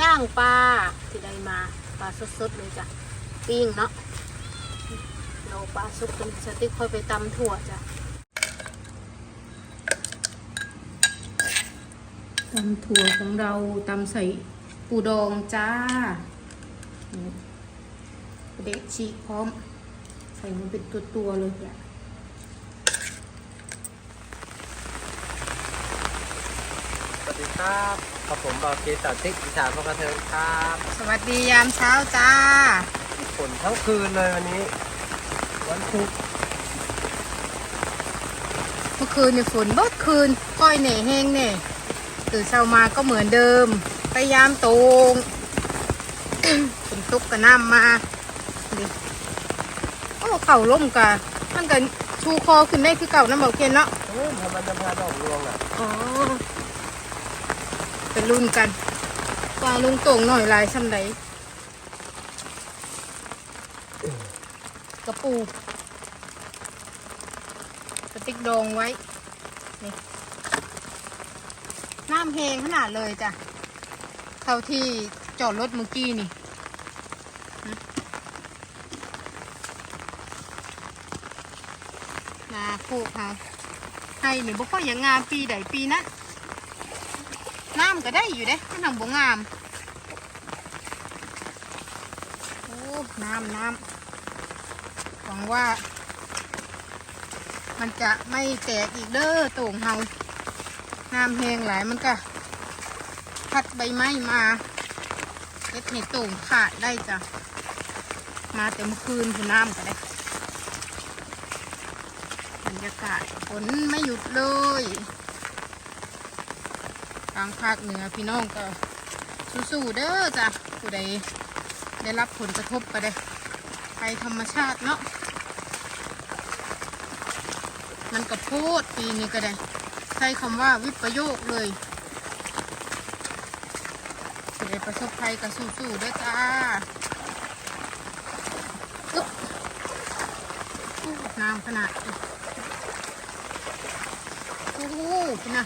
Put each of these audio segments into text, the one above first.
ย่างปลาที่ได้มาปลาสดๆเลยจ้ะปิ้งเนาะเราปลาสุกเป็นสติ๊กค่อยไปตำถั่วจ้ะตำถั่วของเราตำใส่ปูดองจ้าเด็กชีพร้อม ใส่มันเป็นตัวๆเลยแหละ สวัส ดีครับกับผมบอเกสาติ๊กอีสานพกระเทิงครับสวัสดียามเช้าจ้าฝนทั้งคืนเลยวันนี้ วันพุธเมื่อคืนเนี่ยฝนเบิดคืนก้อยเหน่แห้งเน่ตื่นเช้ามาก็เหมือนเดิมพยายามตรงฝนตกกระน้ำมาดิโอ้เข่าล่มกะมันก็ชูคอขึ้นได้คือเก่าน้ำเบาเคนเนาะเอ้ยทำมันจะพาดอกรวงอะอ๋อ เป็นรุ่นกันปลาลุงโต่งหน่อยลายซ้ำไหนกระปูกระติกดองไว้ นี่น้ำแหงขนาดเลยจ้ะ เท่าที่จอดรถเมื่อกี้นี่นาคูกเขาให้นี่บุกก็ยังงามปีใดปีนะน้ำก็ได้อยู่เด้ไม่ทำบ่งามโอ้น้ำน้ำหวังว่า มันจะไม่แตกอีกเด้อโต่งเฮาน้ำแหงหลายมันก็พัดใบไม้มาเอ็ดให้โต่งขาดได้จ้ะ มาแต่เมื่อคืนคือน้ำก็ได้บรรยากาศฝนไม่หยุดเลยางภาคเหนือพี่น้องก็สู้ๆเด้อจ้ะผู้ใดได้รับผลกระทบก็ได้ภัยธรรมชาติเนาะมันกระโพดปีนี้ก็ได้ ใช้คำว่าวิปโยคเลยผู้ใดประสบภัยก็สู้ๆเด้อจ้าน้ำขนาดโอ้โหนะ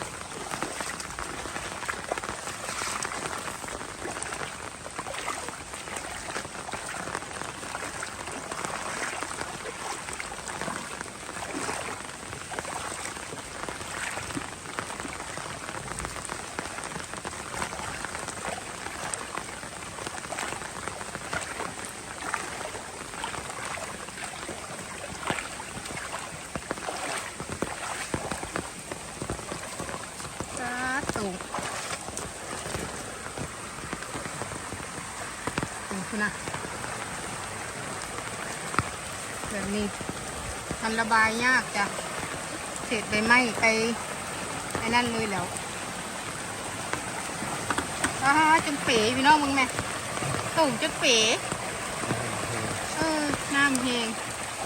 จ้าตู่ตู่คุณนะ แบบนี้มันระบายยากจ้ะเศษใบไม้ไปไอ้นั่นเลยแล้วอ้าจนเป๋พี่น้องมึงแม่ตู่มจนเป๋เออน้ำเพลง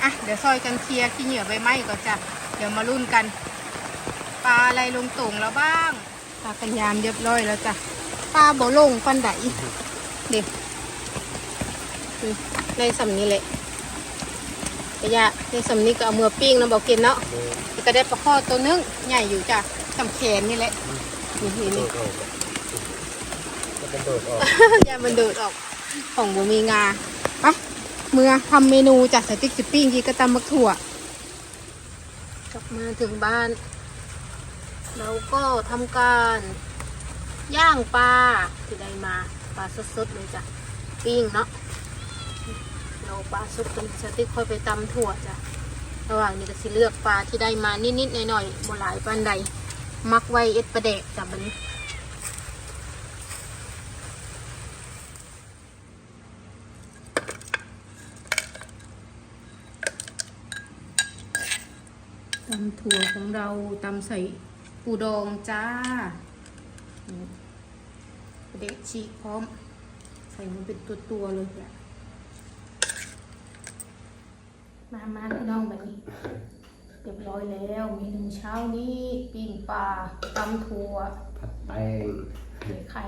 อะเดี๋ยวซอยกันเคลียร์ขี้เหนียวใบไม้ก่อนจ้ะเดี๋ยวมารุ่นกันปลาอะไรลงตุ่งแล้วบ้างปลากันยามเรียบร้อยแล้วจ้ะปลาบ่ลงปันไดเด็กในสำนี้แหละ กระยะในสำนี้ก็เอามือปิ้งน้ำบอกกินเนาะแล้วก็ได้ปลาข้อตัวนึงใหญ่อยู่จ้ะสำแขนนี่แหละนี่นี่โดนี่ดออกมันโดดออกอย่ามันเดิดออก ของบ่มีงาไปเมื่อทำเมนูจากสติ๊กสิปิ้งยีกระตำมักถั่วกลับมาถึงบ้าน เราก็ทำการย่างปลาที่ได้มาปลาสดๆเลยจ้ะปิ้งเนาะ เราปลาสุกเป็นสติ๊กค่อยไปตำถั่วจ้ะระหว่างนี้ก็สิเลือกปลาที่ได้มานิดๆหน่อยๆบ่หลายปานใด มักไว้เอ็ดประเดกจ้ะบัดนี้ตำถั่วของเราตำใส่ปูดองจ้านี่เด็กชีกพร้อม ใส่มันเป็นตัวๆเลยแหละ มามาพี่น้องแบบนี้เรียบร้อยแล้วเมนูเช้านี้ปิ้งปลาตำถั่วผัดแตงใส่ไข่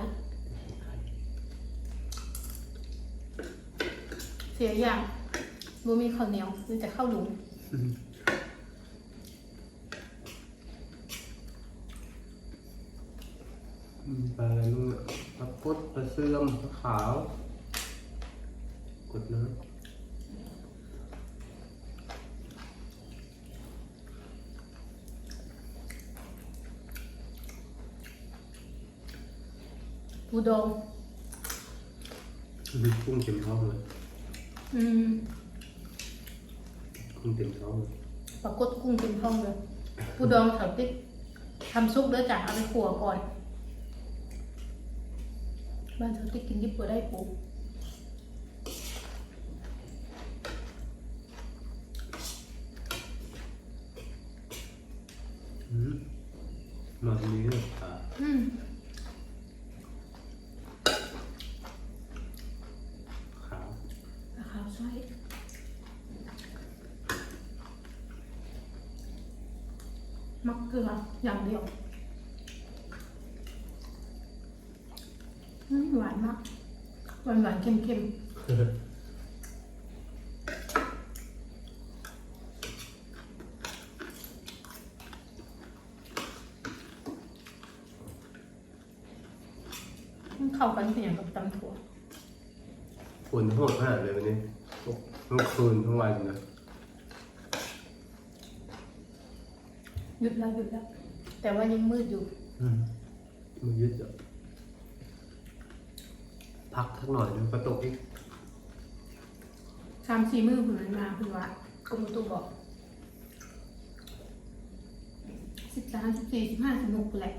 เสียอย่างบ่มีข้าวเหนียวมีแต่ข้าวหลุมปลาอะไรนู่นปลาปดปลาเสื่อมขาวกดเล ยปูดองมีกุ้งเต็มท้องเลยอืมกุ้งเต็มท้องเลยปรากฏกุ้งเป็นท้องเลยปูดองสาวติ๊กทำซุปเด้อจ้ะเอาไปขั่วก่อน บ้านสาวติ๊กกินดิบบ่ได้ปูอืมมาตรงนี้เลยอะ อืม ขาว ปลาขาวใช่มักเกลืออย่างเดียวหวานมาก หวานหวานเค็มเค็มเข้ากันเป็นอย่างกับตำถั่วฝนโหดขนาดเลยวันนี้ ตกทั้งคืนทั้งวันนะหยุดแล้วหยุดแล้ว แต่ว่ายังมืดอยู่ อืมมันยึดอะพักสักหน่อยนึงก็ตกอีกสามสี่มือผืนมาคือว่ากรมอุตุบอกสิบสามสิบสี่สิบห้าสิบหกแหละ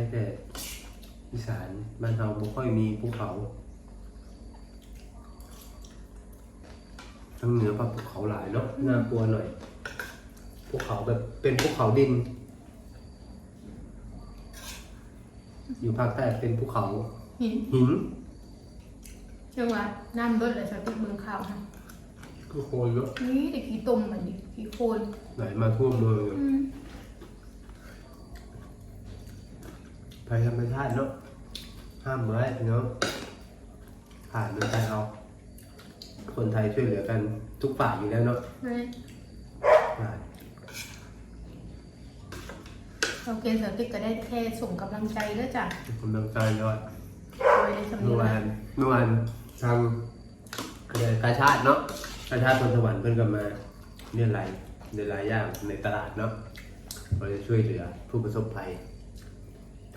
ให้แต่อีสานบ้านเราไม่ค่อยมีภูเขาทางเหนือปภูเขาหลายเนาะน่ากลัวหน่อยภูเขาแบบเป็นภูเขาดิน อยู่ภาคใต้เป็นภูเขาหินหินเชื่อว่าน้ำเบิดเลยสติกเมืองข่าวค่ะคือโคลนเนาะนี่แต่ขี้ต้มมันดิขี้โคลนไหลมาท่วมเมืองเลยอืม ภัยธรรมชาติเนาะห้ามไว้เนาะผ่านมันไปเอา คนไทยช่วยเหลือกันทุกฝ่ายอยู่แล้วเนาะนี่ผ่านเราเกณฑ์สติกก็ได้แค่ส่งกำลังใจแล้วจ้ะกำลังใจยอดไว้ในสำเมื่เนีอยวางนเมื่อวานทางเรียนกาชาติเนาะกาชาติคนสวรรค์เพิ่นก็มาเรียนรายเรียนรายย่างในตลาดเนาะเราจะช่วยเหลือผู้ประสบภัย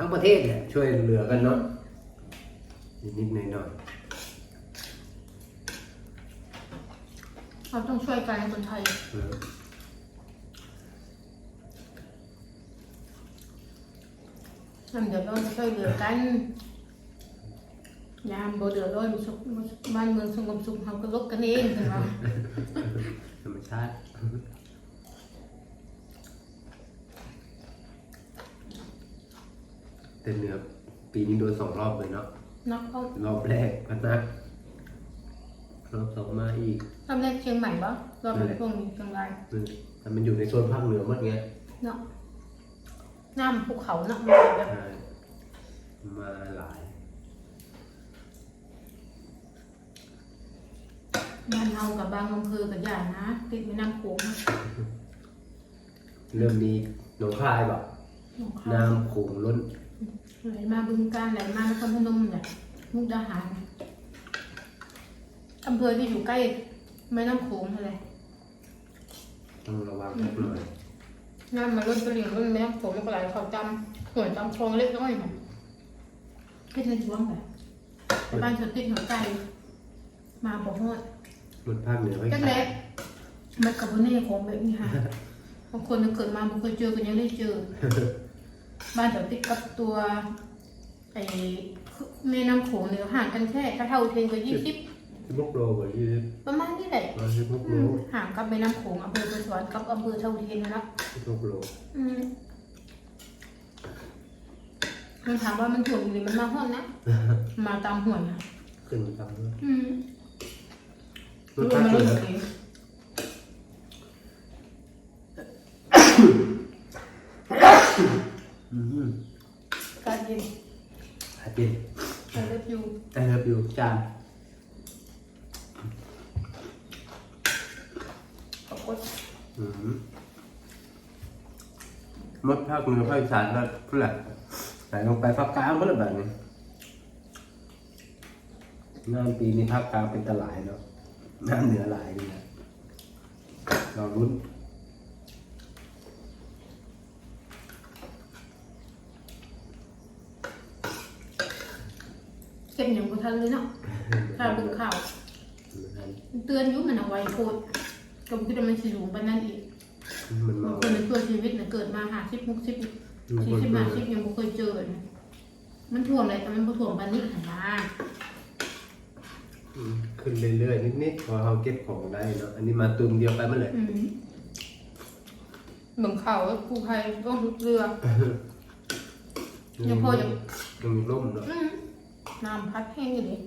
ทั้งประเทศเนี่ยช่วยเหลือกันเนาะนิดๆหน่อยเราต้องช่วยกันคนไทย ๆเออทำเดี๋ยวเราช่วยเหลือกัน ยามบ่เดือดร้อนสุขบ้านเมืองสงบสุขเราก็ลบกันเองถึงเราธรรมชาติ แต่เหนือปีนี้โดนสองรอบเลยเนาะนักเขารอบแรกก็นักรอบสองมาอีกทำแรกเชียงใหม่ปะเราเป็นช่วงนี้เชียงรายอืมแต่มันอยู่ในโซนภาคเหนือหมดไงเนาะน้ำภูเขาเนาะมันเป็นแบบใช่มาหลาย บ้านเฮากับบางอำเภอกับย่านนะติดแม่น้ำโขงนะเริ่มมีหนองคายแบบหนองคายน้ำโขงล้น ไหลมาบึงกาฬไหลมานครพนมเนี่ยมุกดาหารอำเภอที่อยู่ใกล้แม่น้ำโขงอะไรต้องระวังสักหน่อยน้ำมาล้นตลิ่งล้นแม่น้ำโขงแล้วก็ไหลเข้าจำหัวจำคลองเล็กน้อยเนี่ยให้เธอช่วงแบบแต่บ้านเธอติดหัวใจมาบอกว่ามันภาคเหนือไม่จักใช่เล็กมันกับเน่ของแบบนี้ค่ะบางคนมันเกิดมาไม่เคยเจอกันยังได้เจอ บ้านเดี๋ยวติดกับตัวไอ้แม่น้ำโขงเนี่ยห่างกันแค่ถ้าเท่าเทียมกันยี่สิบที่พวกโลกว่าที่ประมาณนี้แหละมาที่พวกอืโลมห่างกับแม่น้ำโขงอำเภอประสวนกับอำเภอเท่าเทียมนะครับที่พวกโลกอืมมันถามว่ามันถ่วงหรือมันมาห้อนนะ มาตามห่วงนะขึ้นมาทำด้วยอืมมันภาคเหนือเอง อืม การเย็น อาจิน I love you ไอเลิฟยูจานขอบคุณอืมมดภาคเหนือภาคอีสานก็เพื่อใส่ลงไปภาคกลางก็เลยแบบนี้น้ำปีนี้ภาคกลางเป็นตะหลายเนาะน้ำเหนือหลายนี่นะเราลุ้น เก็บอย่างบุทันเลยเนาะข่าวดึงข่าวเตือนอยุมันเอาไว้โคตรก็คิดว่ามันสิสูงไปนั่นอีกมันบาเมางคนในตัวชีวิตเนี่ยเกิดมาหาชิปมุกชิปสี่สิบห้าชิปยังไม่เคยเจอนะมันถ่วมเลยแต่มันบ่ถ่วมปานนี้หันนะอืมขึ้นเรื่อยๆนิดๆพอเราเก็บของได้เนาะอันนี้มาตุมเดียวไปมันเลยอืมเบิ่งข่าวว่ากูภัยต้องเรือยังพอยังยังมีร่มเนาะอืม น้ำพัดแห้งอยู่เลย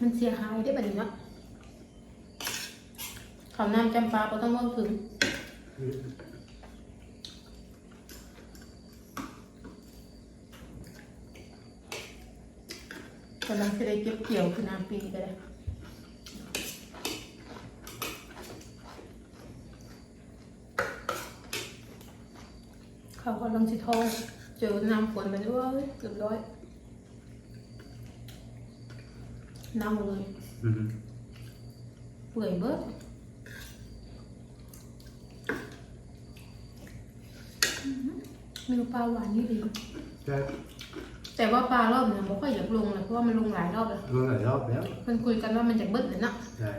มันเสียหายได้แบบนี้เนาะเขาน้ำจำปาก็ต้องมองถึง กำลังจะได้เก็บเกี่ยวคือน้ำปีก็ได้เขากำลังสิทองเจอน้ำฝนไปด้วยเกือบร้อยน้ำหมดเลยอืมเปื่อยเบิดอื้อหือเมนูปลาหวานนี่ดีใช่ แต่ว่าปลารอบเนี่ยไม่ค่อยอยากลงเลยเพราะว่ามันลงหลายรอบแล้วเมื่อหลายรอบแล้วเพิ่นคุยกันว่ามันจะเบิดเลยเนาะใช่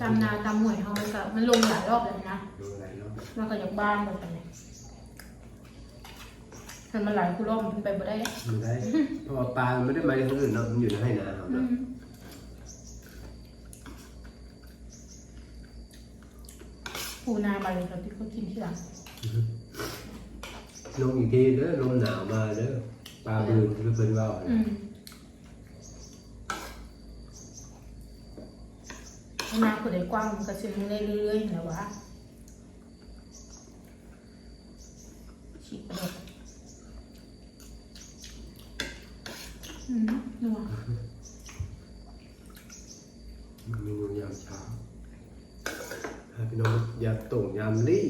ตามนาตามหน่วยเขามันก็มันลงหลายรอบเลยนะเมื่อหลายรอบมันก็อยากบ้านแบบนี้มันมาหลายกูรอบมันไปบ่ได้มันได้เพราะว่าปลามันไม่ได้มาจากที่อื่นเนาะมันอยู่ในให้นาเขาอืเนาะมปูนาบาเลยครับที่เขากินที่หลังลงอีกทีเด้อลมหนาวมาเด้อ ปลาบืนคือเพิ่นว่าอืมนาผู้ใดกว้างมันก็สิลงได้เรื่อยๆนะวะฉีกกระดกอืมนัวเมนูยามเช้าให้พี่น้องยาโต่งยามลี่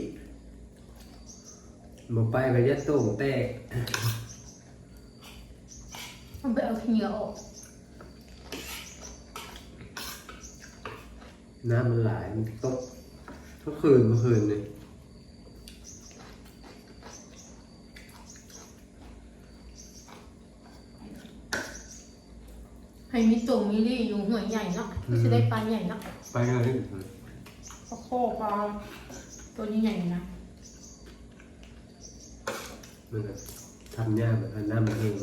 มาไปก็ยาโต่งแตก มันไปเอาขี้เหงื่อออกน้ำมันไหลายมันตกทุกคืนเมื่อคืนนี่ให้มีตัวมีรี่อยู่หัวใหญ่เนาะที่จะได้ปลาใหญ่เนาะไปกันเลยปลาโคปลาตัวใหญ่ๆนะมันก็ทำยากเหมือนกันน้ำมันเอง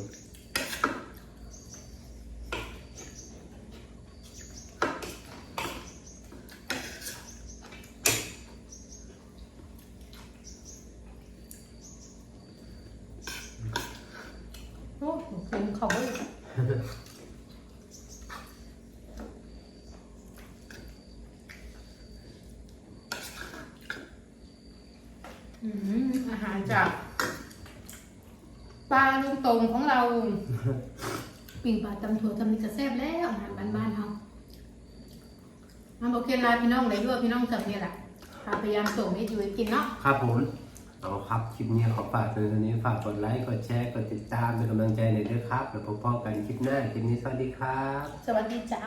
โอ้โหคุ้มเขาเลย อืมอาหารจากปลาลุงตรงของเรา ปิ่งปลาตำถั่วตำมิกระแซบแล้วอาหารบ้านๆเขามาบอกเกณฑ์ลาพี่น้องเลยด้วยพี่น้องสับเนี่ยแหละพยายามส่งให้อยู่ให้กินเนาะ ครับผม เอาครับ คลิปนี้ขอฝากเพียงเท่านี้ฝากกดไลค์ กดแชร์ กดติดตามเป็นกำลังใจในอยด้วยครับ แล้วพบกันคลิปหน้า คลิปนี้สวัสดีครับ สวัสดีจ้า